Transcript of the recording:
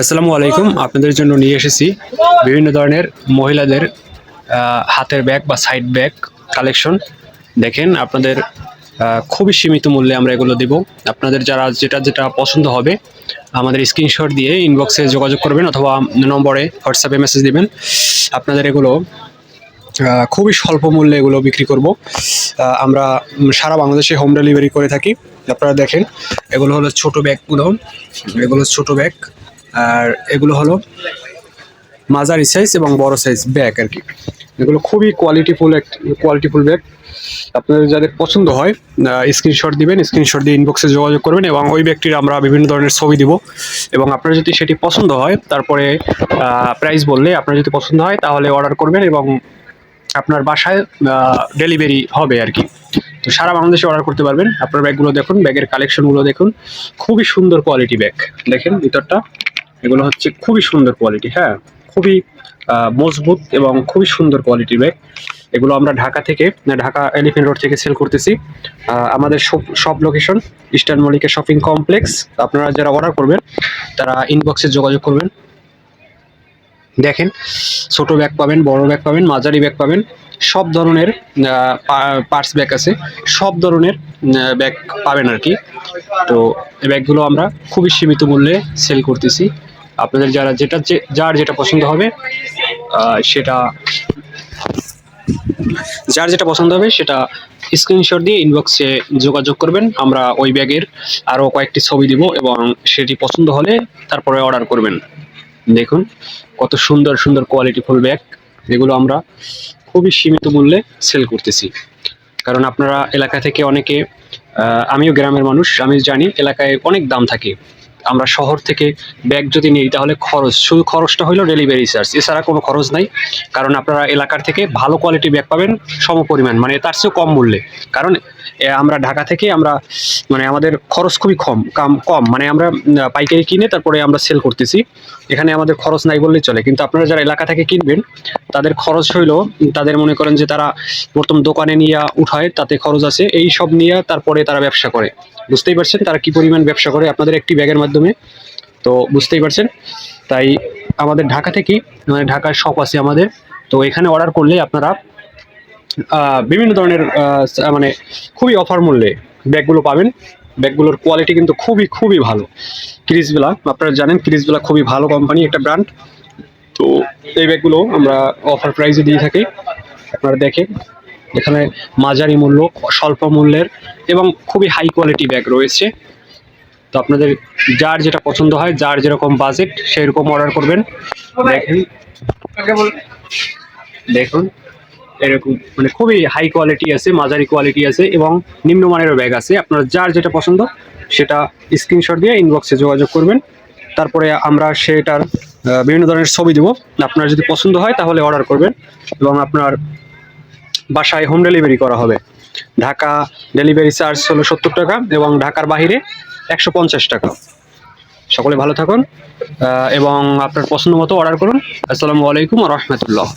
আসসালামু আলাইকুম। আপনাদের জন্য নিয়ে এসেছি বিভিন্ন ধরনের মহিলাদের হাতের ব্যাগ বা সাইড ব্যাগ কালেকশন দেখেন, আপনাদের খুবই সীমিত মূল্যে আমরা এগুলো দেব। আপনাদের যারা, যেটা যেটা পছন্দ হবে, আমাদের স্ক্রিনশট দিয়ে ইনবক্সে যোগাযোগ করবেন অথবা নম্বরে হোয়াটসঅ্যাপে মেসেজ দিবেন। আপনাদের এগুলো খুবই স্বল্প মূল্যে এগুলো বিক্রি করব। আমরা সারা বাংলাদেশে হোম ডেলিভারি করে থাকি। আপনারা দেখেন, এগুলো হলো ছোট ব্যাগগুলো। এগুলো ছোট ব্যাগ। আর এগুলো হলো মাঝারি সাইজ এবং বড় সাইজ ব্যাগ আর কি। এগুলো খুবই কোয়ালিটিফুল এক কোয়ালিটিফুল ব্যাগ আপনাদের যাদের পছন্দ হয় স্ক্রিনশট দিবেন স্ক্রিনশট দিয়ে ইনবক্সে যোগাযোগ করবেন এবং ওই ব্যাগটির আমরা বিভিন্ন ধরনের ছবি দিব। এবং আপনার যদি সেটি পছন্দ হয়, তারপরে প্রাইস বললে আপনার যদি পছন্দ হয়, তাহলে অর্ডার করবেন এবং আপনার বাসায় ডেলিভারি হবে আর কি। তো সারা বাংলাদেশে অর্ডার করতে পারবেন। আপনার ব্যাগগুলো দেখুন, ব্যাগের কালেকশনগুলো দেখুন। খুবই সুন্দর কোয়ালিটি ব্যাগ দেখেন ভিতরটা, এগুলো হচ্ছে খুবই সুন্দর কোয়ালিটি হ্যাঁ? খুবই মজবুত এবং খুবই সুন্দর কোয়ালিটির ব্যাগ এগুলো আমরা ঢাকা থেকে ঢাকা এলিফেন্ট রোড থেকে সেল করতেছি। আমাদের সব location Eastern Mallika Shopping Complex আপনারা যারা অর্ডার করবেন, তারা ইনবক্সে যোগাযোগ করবেন। দেখেন, ছোট ব্যাগ পাবেন, বড় ব্যাগ পাবেন, মাঝারি ব্যাগ পাবেন, সব ধরনের পার্টস ব্যাগ আছে, সব ধরনের ব্যাগ পাবেন আর কি। তো এই ব্যাগগুলো আমরা খুবই সীমিত মূল্যে সেল করতেছি। আপনাদের যারা যেটা যে- যার যেটা পছন্দ হবে সেটা যার যেটা পছন্দ হবে, সেটা স্ক্রিনশট দিয়ে ইনবক্সে যোগাযোগ করবেন। আমরা ওই ব্যাগের আরও কয়েকটি ছবি দিব এবং সেটি পছন্দ হলে তারপরে অর্ডার করবেন। দেখুন, কত সুন্দর সুন্দর কোয়ালিটি ফুল ব্যাগ যেগুলো আমরা খুবই সীমিত মূল্যে সেল করতেছি। কারণ আপনারা এলাকা থেকে অনেকে আমিও গ্রামের মানুষ, আমি জানি এলাকায় অনেক দাম থাকে। আমরা শহর থেকে ব্যাগ যদি নিই, তাহলে খরচ, শুধু খরচটা হলো ডেলিভারি চার্জ এছাড়া কোনো খরচ নাই, কারণ আপনারা এলাকার থেকে ভালো কোয়ালিটি ব্যাগ পাবেন, সম পরিমাণ মানে তার চেয়েও কম মূল্যে। কারণ আমরা ঢাকা থেকে আমরা মানে আমাদের খরচ খুবই কম, কাম, কম। মানে আমরা পাইকারি কিনে তারপরে আমরা সেল করতেছি। এখানে আমাদের খরচ নাই বললেই চলে। কিন্তু আপনারা যারা এলাকা থেকে কিনবেন, তাদের খরচ হইল, তাদের মনে করেন যে তারা প্রথম দোকানে নিয়ে উঠায়, তাতে খরচ আছে। এই সব নিয়ে তারপরে তারা ব্যবসা করে। বুঝতেই পারছেন তারা কি পরিমাণ ব্যবসা করে? আপনাদের একটি ব্যাগের মাধ্যমে তো বুঝতেই পারছেন? তাই আমাদের ঢাকা থেকেই মানে ঢাকার শপ আছে আমাদের। তো এখানে অর্ডার করলে আপনারা বিভিন্ন ধরনের মানে খুবই অফার মূল্যে ব্যাগগুলো পাবেন। ব্যাগগুলোর কোয়ালিটি কিন্তু খুবই খুবই ভালো। ক্রিসবেলা আপনারা জানেন ক্রিসবেলা খুবই ভালো কোম্পানি একটা ব্র্যান্ড তো এই ব্যাগগুলো আমরা অফার প্রাইসে দিয়ে থাকি। আপনারা দেখেন, এখানে মাঝারি মূল্য, স্বল্প মূল্যের এবং খুবই হাই কোয়ালিটি ব্যাগ রয়েছে। তো আপনাদের যার যেটা পছন্দ হয় যার যেরকম বাজেট সেরকম অর্ডার করবেন। দেখেন। দেখুন এরকম মানে খুবই হাই কোয়ালিটি আছে মাঝারি কোয়ালিটি আছে এবং নিম্নমানেরও ব্যাগ আছে। আপনার যার যেটা পছন্দ সেটা স্ক্রিনশট দিয়ে ইনবক্সে যোগাযোগ করবেন। তারপরে আমরা সেটার বিভিন্ন ধরনের ছবি দেবো। আপনার যদি পছন্দ হয় তাহলে অর্ডার করবেন এবং আপনার বাসায় হোম ডেলিভারি করা হবে। ঢাকা ডেলিভারি চার্জ হলো সত্তর টাকা এবং ঢাকার বাইরে একশো পঞ্চাশ টাকা। সকলে ভালো থাকুন এবং আপনার পছন্দ মতো অর্ডার করুন। আসসালামু আলাইকুম রহমতুল্লাহ।